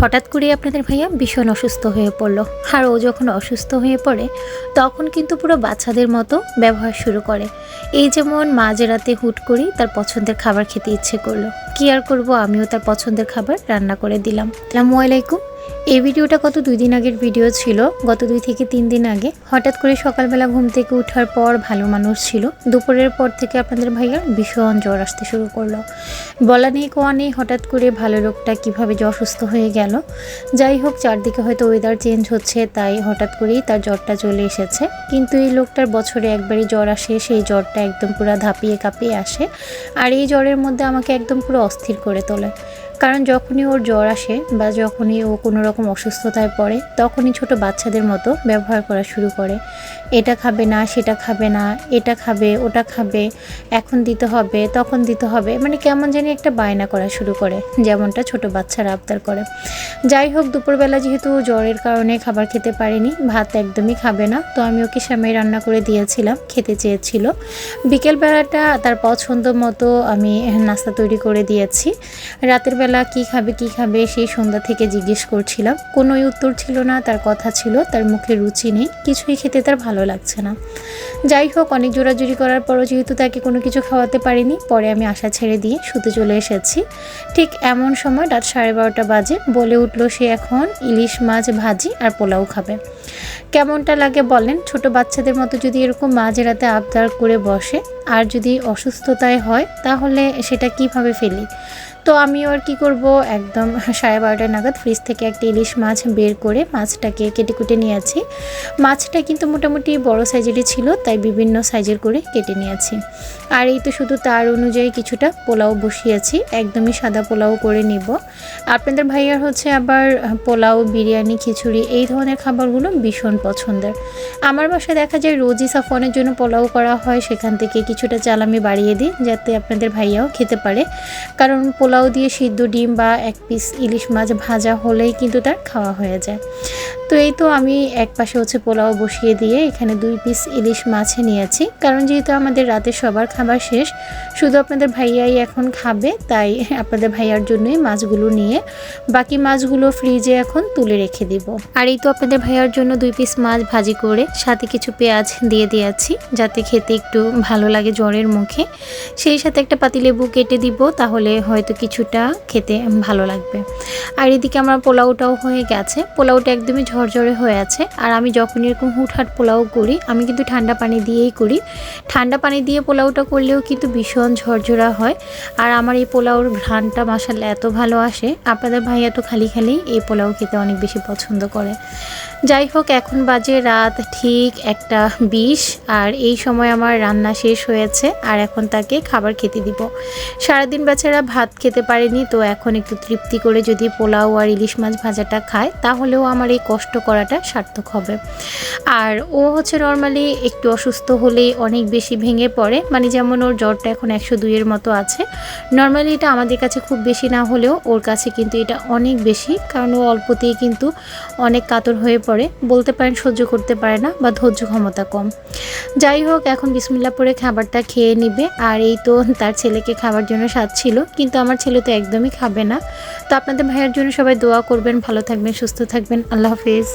হঠাৎ করে আপনাদের ভাইয়া ভীষণ অসুস্থ হয়ে পড়ল। আর ও যখন অসুস্থ হয়ে পড়ে, তখন কিন্তু পুরো বাচ্চাদের মতো ব্যবহার শুরু করে। এই যেমন মাঝ রাতে হুট করেই তার পছন্দের খাবার খেতে ইচ্ছে করল। কি আর করব, আমিও তার পছন্দের খাবার রান্না করে দিলাম। আসসালামু আলাইকুম। এই ভিডিওটা গত দুই দিন আগের ভিডিও ছিল, গত দুই থেকে তিন দিন আগে। হঠাৎ করে সকালবেলা ঘুম থেকে ওঠার পর ভালো মানুষ ছিল। দুপুরের পর থেকে আপনাদের ভাইয়ার ভীষণ জ্বর আসতে শুরু করল। বলা নেই, কোয়া নেই, হঠাৎ করে ভালো লোকটা কীভাবে যে অসুস্থ হয়ে গেল। যাই হোক, চারদিকে হয়তো ওয়েদার চেঞ্জ হচ্ছে, তাই হঠাৎ করেই তার জ্বরটা চলে এসেছে। কিন্তু এই লোকটার বছরে একবারই জ্বর আসে, সেই জ্বরটা একদম পুরো ধাপিয়ে কাঁপিয়ে আসে। আর এই জ্বরের মধ্যে আমাকে একদম পুরো অস্থির করে তোলে। কারণ যখনই ওর জ্বর আসে বা যখনই ও কোনো রকম অসুস্থতায় পড়ে, তখনই ছোট বাচ্চাদের মতো ব্যবহার করা শুরু করে। এটা খাবে না, সেটা খাবে না, এটা খাবে, ওটা খাবে, এখন দিতে হবে, তখন দিতে হবে মানে কেমন জানি একটা বায়না করা শুরু করে, যেমনটা ছোট বাচ্চারা আবদার করে। যাই হোক, দুপুরবেলা যেহেতু জ্বরের কারণে খাবার খেতে পারিনি, ভাত একদমই খাবে না, তো আমি ওকে সামনে রান্না করে দিয়েছিলাম, খেতে চেয়েছিল। বিকেলবেলাটা তার পছন্দ মতো আমি নাস্তা তৈরি করে দিয়েছি। রাতের বেলা কি খাবে কি খাবে সেই সন্ধ্যা থেকে জিজ্ঞেস করছিলাম। কোনোই উত্তর ছিল না, তার কথা ছিল, তার মুখে রুচি নেই, কিছুই খেতে তার ভালো লাগছে না। যাই হোক, অনেক জোরাজুরি করার পরও যেহেতু তাকে কোনো কিছু খাওয়াতে পারিনি, পরে আমি আশা ছেড়ে দিয়ে শুতে চলে এসেছি। ঠিক এমন সময় রাত সাড়ে বারোটা বাজে, বলে উঠল সে এখন ইলিশ মাছ, ভাজি আর পোলাও খাবে। কেমনটা লাগে বলেন, ছোট বাচ্চাদের মতো যদি এরকম মাঝ রাতে আবদার করে বসে, আর যদি অসুস্থতায় হয়, তাহলে সেটা কীভাবে ফেলি? তো আমিও আর কি করব? একদম সাড়ে বারোটা নাগাদ ফ্রিজ থেকে একটা ইলিশ মাছ বের করে মাছটাকে কেটে কুটে নিয়েছি মাছটা কিন্তু মোটামুটি বড় সাইজেরই ছিল, তাই বিভিন্ন সাইজের করে কেটে নিয়েছি আর এই তো শুধু তার অনুযায়ী কিছুটা পোলাও বসিয়েছি একদমই সাদা পোলাও করে নিব। আপনাদের ভাইয়ার হচ্ছে আবার পোলাও, বিরিয়ানি, খিচুড়ি, এই ধরনের খাবারগুলো ভীষণ পছন্দের। আমার বাসায় দেখা যায় রোজই সাফনের জন্য পোলাও করা হয়, সেখান থেকে কিছুটা চাল আমি বাড়িয়ে দিই, যাতে আপনাদের ভাইয়াও খেতে পারে। কারণ পোলাও দিয়ে সিদ্ধ ডিম বা এক পিস ইলিশ মাছ ভাজা হলেই কিন্তু তার খাওয়া হয়ে যায়। তো এই তো আমি এক পাশে হচ্ছে পোলাও বসিয়ে দিয়ে এখানে দুই পিস ইলিশ মাছ নিয়েছি। কারণ যেহেতু আমাদের রাতে সবার খাবার শেষ, শুধু আপনাদের ভাইয়াই এখন খাবে, তাই আপনাদের ভাইয়ার জন্যই মাছগুলো নিয়ে বাকি মাছগুলো ফ্রিজে এখন তুলে রেখে দিব। আর এই তো আপনাদের ভাইয়ার জন্য দুই পিস মাছ ভাজি করে, সাথে কিছু পেঁয়াজ দিয়ে দিয়েছি, যাতে খেতে একটু ভালো লাগে জ্বরের মুখে। সেই সাথে একটা পাতিলেবু কেটে দিব, তাহলে হয়তো কিছুটা খেতে ভালো লাগবে। আর এদিকে আমার পোলাওটাও হয়ে গেছে। পোলাওটা একদমই ঝরঝরে হয়ে আছে। আর আমি যখন এরকম হুটহাট পোলাও করি, আমি কিন্তু ঠান্ডা পানি দিয়েই করি। ঠান্ডা পানি দিয়ে পোলাওটা করলেও কিন্তু ভীষণ ঝরঝরা হয়। আর আমার এই পোলাওর ঘ্রাণটা মাসাল্লা এত ভালো আসে। আপনাদের ভাইয়া তো খালি খালি এই পোলাও খেতে অনেক বেশি পছন্দ করে। যাই হোক, এখন বাজে রাত ঠিক একটা বিশ। আর এই সময় আমার রান্না শেষ হয়েছে। আর এখন তাকে খাবার খেতে দিব। সারাদিন বাচ্চারা ভাত খেতে পারেনি, তো এখন একটু তৃপ্তি করে যদি পোলাও আর ইলিশ মাছ ভাজাটা খায়, তাহলেও আমার এই কষ্ট করাটা সার্থক হবে। আর ও হচ্ছে নর্মালি একটু অসুস্থ হলেই অনেক বেশি ভেঙে পড়ে। মানে যেমন ওর জ্বরটা এখন একশো দুইয়ের মতো আছে। নর্মালি এটা আমাদের কাছে খুব বেশি না হলেও ওর কাছে কিন্তু এটা অনেক বেশি। কারণ ও অল্পতেই কিন্তু অনেক কাতর হয়ে পড়ে। বলতে পারেন সহ্য করতে পারে না বা ধৈর্য ক্ষমতা কম। যাই হোক, এখন বিসমিল্লা পরে খাবারটা খেয়ে নিবে। আর এই তো তার ছেলেকে খাবার জন্য স্বাদ ছিল। কিন্তু আমার ছেলে তো একদমই খাবে না। তো আপনাদের ভাইয়ের জন্য সবাই দোয়া করবেন। ভালো থাকবেন, সুস্থ থাকবেন। আল্লাহ হাফিজ